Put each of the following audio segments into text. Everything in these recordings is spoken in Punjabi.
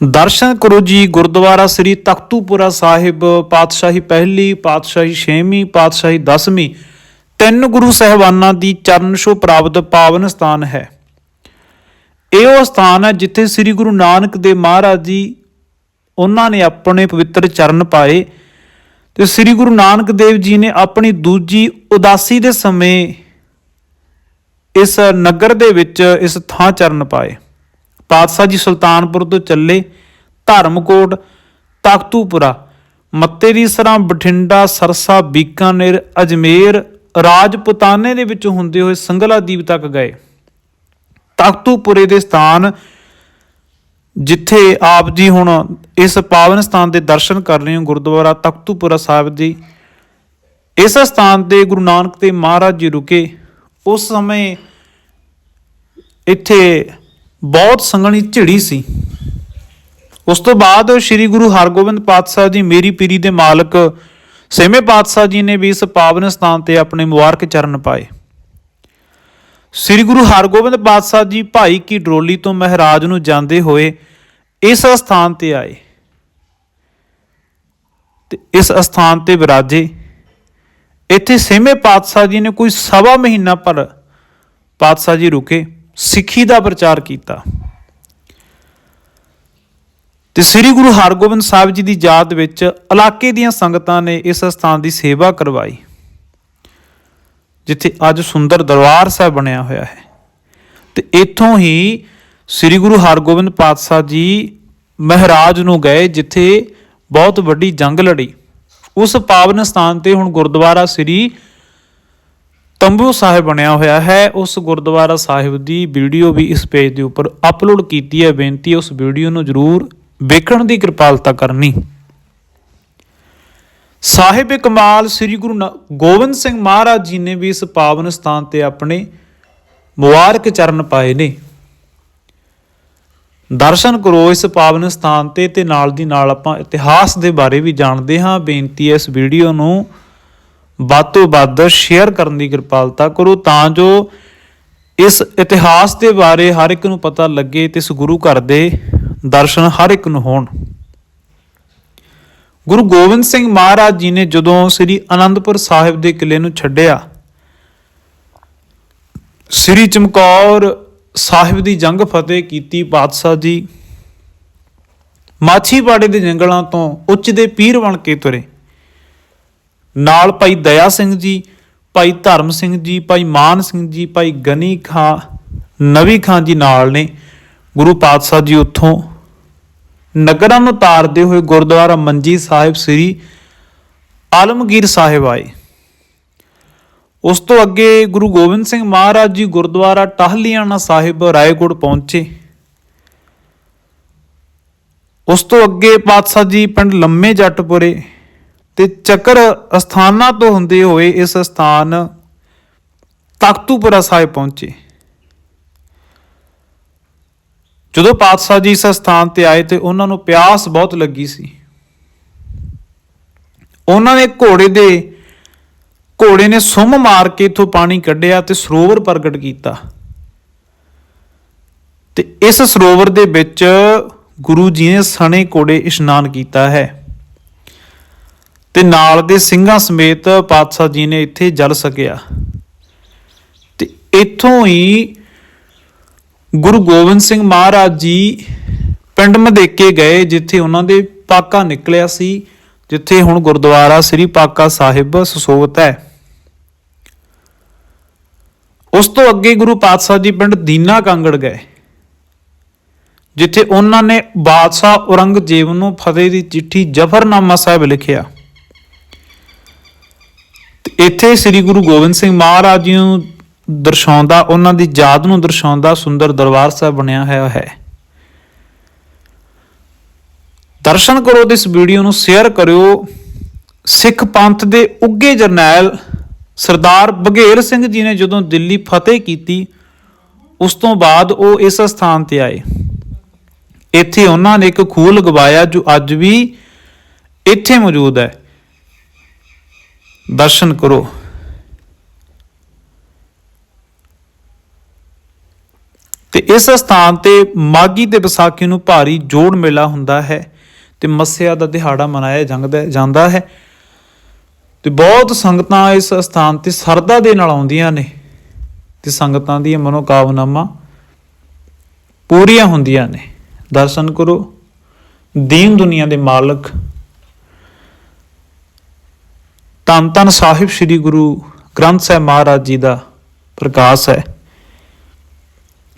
ਦਰਸ਼ਨ ਕਰੋ ਜੀ ਗੁਰਦੁਆਰਾ ਸ੍ਰੀ ਤਖਤੂਪੁਰਾ ਸਾਹਿਬ, ਪਾਤਸ਼ਾਹੀ ਪਹਿਲੀ, ਪਾਤਸ਼ਾਹੀ ਛੇਵੀਂ, ਪਾਤਸ਼ਾਹੀ ਦਸਵੀਂ। ਤਿੰਨ ਗੁਰੂ ਸਹਿਬਾਨਾਂ ਦੀ ਚਰਨ ਛੋਹ ਪ੍ਰਾਪਤ ਪਾਵਨ ਸਥਾਨ ਹੈ। ਇਹ ਉਹ ਸਥਾਨ ਹੈ ਜਿੱਥੇ ਸ੍ਰੀ ਗੁਰੂ ਨਾਨਕ ਦੇਵ ਮਹਾਰਾਜ ਜੀ, ਉਹਨਾਂ ਨੇ ਆਪਣੇ ਪਵਿੱਤਰ ਚਰਨ ਪਾਏ ਤੇ ਸ੍ਰੀ ਗੁਰੂ ਨਾਨਕ ਦੇਵ ਜੀ ਨੇ ਆਪਣੀ ਦੂਜੀ ਉਦਾਸੀ ਦੇ ਸਮੇਂ ਇਸ ਨਗਰ ਦੇ ਵਿੱਚ ਇਸ ਥਾਂ ਚਰਨ ਪਾਏ। ਪਾਤਸ਼ਾਹ ਜੀ ਸੁਲਤਾਨਪੁਰ ਤੋਂ ਚੱਲੇ ਧਰਮਕੋਟ ਤਖਤੂਪੁਰਾ ਮੱਤੇ ਦੀ ਸਰਾਂ ਬਠਿੰਡਾ, ਸਰਸਾ, ਬੀਕਾਨੇਰ, ਅਜਮੇਰ, ਰਾਜਪੁਤਾਨੇ ਦੇ ਵਿੱਚ ਹੁੰਦੇ ਹੋਏ ਸੰਗਲਾ ਦੀਪ ਤੱਕ ਗਏ। ਤਖਤੂਪੁਰੇ ਦੇ ਸਥਾਨ ਜਿੱਥੇ ਆਪ ਜੀ ਹੁਣ ਇਸ ਪਾਵਨ ਸਥਾਨ ਦੇ ਦਰਸ਼ਨ ਕਰ ਰਹੇ ਹੋ, ਗੁਰਦੁਆਰਾ ਤਖਤੂਪੁਰਾ ਸਾਹਿਬ ਜੀ। ਇਸ ਸਥਾਨ ਤੇ ਗੁਰੂ ਨਾਨਕ ਦੇਵ ਮਹਾਰਾਜ ਜੀ ਰੁਕੇ। ਉਸ ਸਮੇਂ ਇੱਥੇ ਬਹੁਤ ਸੰਘਣੀ ਝਿੜੀ ਸੀ। ਉਸ ਤੋਂ ਬਾਅਦ ਸ੍ਰੀ ਗੁਰੂ ਹਰਗੋਬਿੰਦ ਪਾਤਸ਼ਾਹ ਜੀ ਮੇਰੀ ਪੀਰੀ ਦੇ ਮਾਲਕ ਸੇਵੇਂ ਪਾਤਸ਼ਾਹ ਜੀ ਨੇ ਵੀ ਇਸ ਪਾਵਨ ਸਥਾਨ ਤੇ ਆਪਣੇ ਮੁਬਾਰਕ ਚਰਨ ਪਾਏ। ਸ੍ਰੀ ਗੁਰੂ ਹਰਗੋਬਿੰਦ ਪਾਤਸ਼ਾਹ ਜੀ ਭਾਈ ਕੀ ਡਰੋਲੀ ਤੋਂ ਮਹਾਰਾਜ ਨੂੰ ਜਾਂਦੇ ਹੋਏ ਇਸ ਸਥਾਨ ਤੇ ਆਏ। ਤੇ ਇਸ ਸਥਾਨ ਤੇ ਵਿਰਾਜੇ। ਇੱਥੇ ਸੇਵੇਂ ਪਾਤਸ਼ਾਹ ਜੀ ਨੇ ਕੋਈ ਸਵਾ ਮਹੀਨਾ ਪਰ ਪਾਤਸ਼ਾਹ ਜੀ ਰੁਕੇ। ਸਿੱਖੀ ਦਾ ਪ੍ਰਚਾਰ ਕੀਤਾ। ਤੇ ਸ੍ਰੀ ਗੁਰੂ ਹਰਗੋਬਿੰਦ ਸਾਹਿਬ ਜੀ ਦੀ ਯਾਦ ਵਿੱਚ ਇਲਾਕੇ ਦੀਆਂ ਸੰਗਤਾਂ ਨੇ ਇਸ ਸਥਾਨ ਦੀ ਸੇਵਾ ਕਰਵਾਈ, ਜਿੱਥੇ ਅੱਜ ਸੁੰਦਰ ਦਰਬਾਰ ਸਾਹਿਬ ਬਣਿਆ ਹੋਇਆ ਹੈ। ਤੇ ਇੱਥੋਂ ਹੀ ਸ੍ਰੀ ਗੁਰੂ ਹਰਗੋਬਿੰਦ ਪਾਤਸ਼ਾਹ ਜੀ ਮਹਾਰਾਜ ਨੂੰ ਗਏ, ਜਿੱਥੇ ਬਹੁਤ ਵੱਡੀ ਜੰਗ ਲੜੀ। ਉਸ ਪਾਵਨ ਸਥਾਨ ਤੇ ਹੁਣ ਗੁਰਦੁਆਰਾ ਸ੍ਰੀ ਤੰਬੂ ਸਾਹਿਬ ਬਣਿਆ ਹੋਇਆ ਹੈ। ਉਸ ਗੁਰਦੁਆਰਾ ਸਾਹਿਬ ਦੀ ਵੀਡੀਓ ਵੀ ਇਸ ਪੇਜ ਦੇ ਉੱਪਰ ਅਪਲੋਡ ਕੀਤੀ ਹੈ। ਬੇਨਤੀ ਉਸ ਵੀਡੀਓ ਨੂੰ ਜਰੂਰ ਵੇਖਣ ਦੀ ਕਿਰਪਾਲਤਾ ਕਰਨੀ। ਸਾਹਿਬ ਕਮਾਲ ਸ੍ਰੀ ਗੁਰੂ ਗੋਬਿੰਦ ਸਿੰਘ ਮਹਾਰਾਜ ਜੀ ਨੇ ਵੀ ਇਸ ਪਾਵਨ ਸਥਾਨ ਤੇ ਆਪਣੇ ਮੁਬਾਰਕ ਚਰਨ ਪਾਏ ਨੇ। ਦਰਸ਼ਨ ਕਰੋ ਇਸ ਪਾਵਨ ਸਥਾਨ ਤੇ ਤੇ ਨਾਲ ਦੀ ਨਾਲ ਆਪਾਂ ਇਤਿਹਾਸ ਦੇ ਬਾਰੇ ਵੀ ਜਾਣਦੇ ਹਾਂ। ਬੇਨਤੀ ਹੈ ਇਸ ਵੀਡੀਓ ਨੂੰ ਵੱਧ ਤੋਂ ਵੱਧ ਸ਼ੇਅਰ ਕਰਨ ਦੀ ਕਿਰਪਾਲਤਾ ਕਰੋ ਤਾਂ ਜੋ ਇਸ ਇਤਿਹਾਸ ਦੇ ਬਾਰੇ ਹਰ ਇੱਕ ਨੂੰ ਪਤਾ ਲੱਗੇ ਤੇ ਇਸ ਗੁਰੂ ਘਰ ਦੇ ਦਰਸ਼ਨ ਹਰ ਇੱਕ ਨੂੰ ਹੋਣ। ਗੁਰੂ ਗੋਬਿੰਦ ਸਿੰਘ ਮਹਾਰਾਜ ਜੀ ਨੇ ਜਦੋਂ ਸ੍ਰੀ ਅਨੰਦਪੁਰ ਸਾਹਿਬ ਦੇ ਕਿਲੇ ਨੂੰ ਛੱਡਿਆ, ਸ੍ਰੀ ਚਮਕੌਰ ਸਾਹਿਬ ਦੀ ਜੰਗ ਫਤਿਹ ਕੀਤੀ ਪਾਤਸ਼ਾਹ ਜੀ, ਮਾਛੀਵਾੜੇ ਦੇ ਜੰਗਲਾਂ ਤੋਂ ਉੱਚ ਦੇ ਪੀਰ ਬਣ ਕੇ ਤੁਰੇ। ਨਾਲ ਭਾਈ ਦਇਆ ਸਿੰਘ ਜੀ, ਭਾਈ ਧਰਮ ਸਿੰਘ ਜੀ, ਭਾਈ ਮਾਨ ਸਿੰਘ ਜੀ, ਭਾਈ ਗਨੀ ਖਾਂ, ਨਵੀ ਖਾਂ ਜੀ ਨਾਲ ਨੇ। ਗੁਰੂ ਪਾਤਸ਼ਾਹ ਜੀ ਉੱਥੋਂ ਨਗਰਾਂ ਨੂੰ ਤਾਰਦੇ ਹੋਏ ਗੁਰਦੁਆਰਾ ਮੰਜੀ ਸਾਹਿਬ ਸ੍ਰੀ ਆਲਮਗੀਰ ਸਾਹਿਬ ਆਏ। ਉਸ ਤੋਂ ਅੱਗੇ ਗੁਰੂ ਗੋਬਿੰਦ ਸਿੰਘ ਮਹਾਰਾਜ ਜੀ ਗੁਰਦੁਆਰਾ ਟਾਹਲੀਆਣਾ ਸਾਹਿਬ ਰਾਏਗੁੜ ਪਹੁੰਚੇ। ਉਸ ਤੋਂ ਅੱਗੇ ਪਾਤਸ਼ਾਹ ਜੀ ਪਿੰਡ ਲੰਮੇ ਜੱਟਪੁਰੇ ਤੇ ਚੱਕਰ ਅਸਥਾਨਾਂ ਤੋਂ ਹੁੰਦੇ ਹੋਏ ਇਸ ਸਥਾਨ ਤਖਤੂਪੁਰਾ ਸਾਹਿਬ ਪਹੁੰਚੇ। ਜਦੋਂ ਪਾਤਸ਼ਾਹ ਜੀ ਇਸ ਸਥਾਨ ਤੇ ਆਏ ਤੇ ਉਹਨਾਂ ਨੂੰ ਪਿਆਸ ਬਹੁਤ ਲੱਗੀ ਸੀ। ਉਹਨਾਂ ਨੇ ਘੋੜੇ ਦੇ, ਘੋੜੇ ਨੇ ਸੁੰਮ ਮਾਰ ਕੇ ਇਥੋਂ ਪਾਣੀ ਕੱਢਿਆ ਤੇ ਸਰੋਵਰ ਪ੍ਰਗਟ ਕੀਤਾ। ਤੇ ਇਸ ਸਰੋਵਰ ਦੇ ਵਿੱਚ ਗੁਰੂ ਜੀ ਨੇ ਸਣੇ ਘੋੜੇ ਇਸ਼ਨਾਨ ਕੀਤਾ ਹੈ। ਤੇ ਨਾਲ ਦੇ ਸਿੰਘਾਂ ਸਮੇਤ ਪਾਤਸ਼ਾਹ ਜੀ ਨੇ ਇੱਥੇ ਜਲ ਸਕਿਆ। ਤੇ ਇੱਥੋਂ ਹੀ ਗੁਰੂ ਗੋਬਿੰਦ ਸਿੰਘ ਮਹਾਰਾਜ ਜੀ ਪਿੰਡ ਮਦੇਕੇ ਗਏ, ਜਿੱਥੇ ਉਹਨਾਂ ਦੇ ਪਾਕਾ ਨਿਕਲਿਆ ਸੀ, ਜਿੱਥੇ ਹੁਣ ਗੁਰਦੁਆਰਾ ਸ੍ਰੀ ਪਾਕਾ ਸਾਹਿਬ ਸੁਸੋਵਤ ਹੈ। ਉਸ ਤੋਂ ਅੱਗੇ ਗੁਰੂ ਪਾਤਸ਼ਾਹ ਜੀ ਪਿੰਡ ਦੀਨਾ ਕਾਂਗੜ ਗਏ, ਜਿੱਥੇ ਉਹਨਾਂ ਨੇ ਬਾਦਸ਼ਾਹ ਔਰੰਗਜ਼ੇਬ ਨੂੰ ਫਤਿਹ ਦੀ ਚਿੱਠੀ ਜਫਰਨਾਮਾ ਸਾਹਿਬ ਲਿਖਿਆ। ਇੱਥੇ ਸ੍ਰੀ ਗੁਰੂ ਗੋਬਿੰਦ ਸਿੰਘ ਮਹਾਰਾਜ ਜੀ ਨੂੰ ਦਰਸਾਉਂਦਾ, ਉਹਨਾਂ ਦੀ ਯਾਦ ਨੂੰ ਦਰਸਾਉਂਦਾ ਸੁੰਦਰ ਦਰਬਾਰ ਸਾਹਿਬ ਬਣਿਆ ਹੋਇਆ ਹੈ। ਦਰਸ਼ਨ ਕਰੋ ਤੇ ਇਸ ਵੀਡੀਓ ਨੂੰ ਸ਼ੇਅਰ ਕਰਿਓ। ਸਿੱਖ ਪੰਥ ਦੇ ਉੱਗੇ ਜਰਨੈਲ ਸਰਦਾਰ ਬਘੇਰ ਸਿੰਘ ਜੀ ਨੇ ਜਦੋਂ ਦਿੱਲੀ ਫਤਿਹ ਕੀਤੀ, ਉਸ ਤੋਂ ਬਾਅਦ ਉਹ ਇਸ ਸਥਾਨ ਤੇ ਆਏ। ਇੱਥੇ ਉਹਨਾਂ ਨੇ ਇੱਕ ਖੂਹ ਲਗਵਾਇਆ ਜੋ ਅੱਜ ਵੀ ਇੱਥੇ ਮੌਜੂਦ ਹੈ। ਦਰਸ਼ਨ ਕਰੋ। ਤੇ ਇਸ ਸਥਾਨ ਤੇ ਮਾਗੀ ਤੇ ਵਿਸਾਖੀ ਨੂੰ ਭਾਰੀ ਜੋੜ ਮੇਲਾ ਹੁੰਦਾ ਹੈ ਤੇ ਮੱਸਿਆ ਦਾ ਦਿਹਾੜਾ ਮਨਾਇਆ ਜਾਂਦਾ ਹੈ। ਤੇ ਬਹੁਤ ਸੰਗਤਾਂ ਇਸ ਸਥਾਨ ਤੇ ਸਰਦਾ ਦੇ ਨਾਲ ਆਉਂਦੀਆਂ ਨੇ ਤੇ ਸੰਗਤਾਂ ਦੀਆਂ ਮਨੋਕਾਮਨਾਵਾਂ ਪੂਰੀਆਂ ਹੁੰਦੀਆਂ ਨੇ। ਦਰਸ਼ਨ ਕਰੋ। ਦੀਨ ਦੁਨੀਆ ਦੇ ਮਾਲਕ ਧੰਨ ਧੰਨ ਸਾਹਿਬ ਸ੍ਰੀ ਗੁਰੂ ਗ੍ਰੰਥ ਸਾਹਿਬ ਮਹਾਰਾਜ ਜੀ ਦਾ ਪ੍ਰਕਾਸ਼ ਹੈ।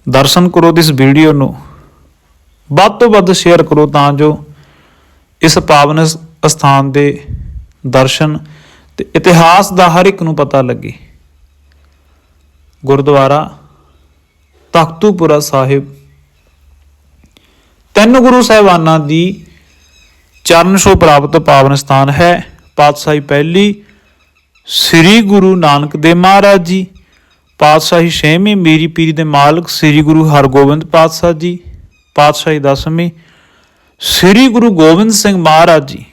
ਦਰਸ਼ਨ ਕਰੋ ਇਸ ਵੀਡੀਓ ਨੂੰ। ਵੱਧ ਤੋਂ ਵੱਧ ਸ਼ੇਅਰ ਕਰੋ ਤਾਂ ਜੋ ਇਸ ਪਾਵਨ ਸ- ਸਥਾਨ ਦੇ ਦਰਸ਼ਨ ਤੇ ਇਤਿਹਾਸ ਦਾ ਹਰ ਇੱਕ ਨੂੰ ਪਤਾ ਲੱਗੇ। ਗੁਰਦੁਆਰਾ ਤਖਤੂਪੁਰਾ ਸਾਹਿਬ। ਤਿੰਨ ਗੁਰੂ ਸਾਹਿਬਾਨਾਂ ਦੀ ਚਰਨ ਛੋਹ ਪ੍ਰਾਪਤ ਪਾਵਨ ਸਥਾਨ ਹੈ। ਪਾਤਸ਼ਾਹੀ ਪਹਿਲੀ ਸ੍ਰੀ ਗੁਰੂ ਨਾਨਕ ਦੇਵ ਮਹਾਰਾਜ ਜੀ, ਪਾਤਸ਼ਾਹੀ ਛੇਵੀਂ ਮੀਰੀ ਪੀਰੀ ਦੇ ਮਾਲਕ ਸ੍ਰੀ ਗੁਰੂ ਹਰਗੋਬਿੰਦ ਪਾਤਸ਼ਾਹ ਜੀ, ਪਾਤਸ਼ਾਹੀ ਦਸਵੀਂ ਸ੍ਰੀ ਗੁਰੂ ਗੋਬਿੰਦ ਸਿੰਘ ਮਹਾਰਾਜ ਜੀ।